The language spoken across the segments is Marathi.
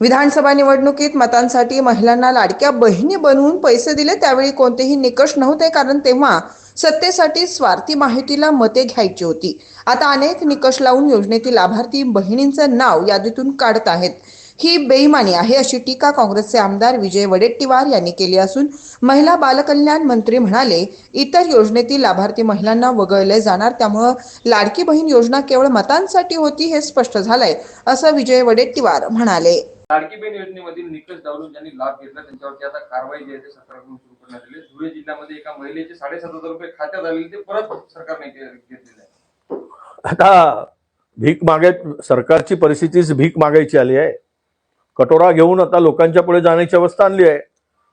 विधानसभा निवडणुकीत मतांसाठी महिलांना लाडक्या बहिणी बनवून पैसे दिले त्यावेळी कोणतेही निकष नव्हते कारण तेव्हा सत्तेसाठी स्वार्थी माहितीला मते घ्यायची होती. आता अनेक निकष लावून योजनेतील लाभार्थी बहिणींचं नाव यादीतून काढत आहेत. ही बेईमानी आहे अशी टीका काँग्रेसचे आमदार विजय वडेट्टीवार यांनी केली असून महिला बालकल्याण मंत्री म्हणाले इतर योजनेतील लाभार्थी महिलांना वगळले जाणार त्यामुळं लाडकी बहीण योजना केवळ मतांसाठी होती हे स्पष्ट झालंय असं विजय वडेट्टीवार म्हणाले. लाडकी बहीण योजनेमधील निकष डावलून ज्यांनी लाभ घेतला त्यांच्यावरती आता कारवाई जी आहे ते सरकारकडून सुरू करण्यात आली धुळे जिल्ह्यामध्ये एका महिलेचे साडेसात हजार रुपये खात्यात आलेले ते परत सरकारने घेतलेले आहे आता भीक मागे सरकारची परिस्थितीच भीक मागायची आली आहे. कटोरा घेऊन आता लोकांच्या पुढे जाण्याची अवस्था आणली आहे.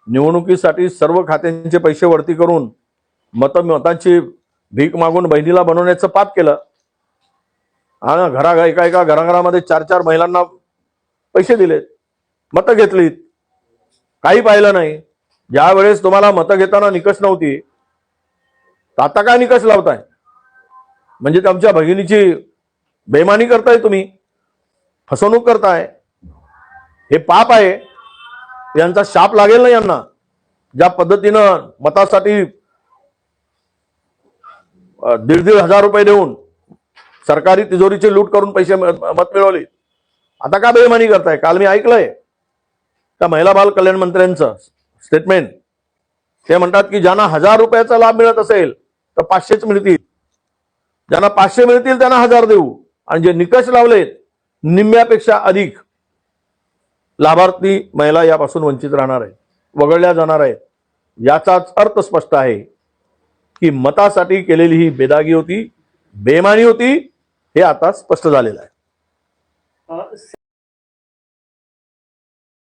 निवडणुकीसाठी सर्व खात्यांचे पैसे वरती करून मत मतांची भीक मागून बहिणीला बनवण्याचं पाप केलं. हा घरा एका एका घराघरामध्ये चार चार महिलांना पैसे दिलेत. मतं घेतलीत. काही पाहिलं नाही. ज्या वेळेस तुम्हाला मतं घेताना निकष नव्हती तर आता काय निकष लावताय? म्हणजे आमच्या भगिनीची बेमानी करताय तुम्ही फसवणूक करताय. हे पाप आहे. यांचा शाप लागेल ना यांना? ज्या पद्धतीनं मतासाठी दीड दीड हजार रुपये देऊन सरकारी तिजोरीची लूट करून पैसे मत मिळवली आता का बेमानी करताय? काल मी ऐकलंय त्या महिला बाल कल्याण मंत्र्यांचं स्टेटमेंट ते म्हणतात की ज्यांना हजार रुपयाचा लाभ मिळत असेल तर पाचशेच मिळतील. ज्यांना पाचशे मिळतील त्यांना हजार देऊ. आणि जे निकष लावलेत निम्म्यापेक्षा अधिक लाभार्थी महिला यापासून वंचित राहणार आहेत वगळल्या जाणार आहेत. याचाच अर्थ स्पष्ट आहे की मतासाठी केलेली ही बेदागी होती बेमानी होती हे आता स्पष्ट झालेलं आहे. Oh.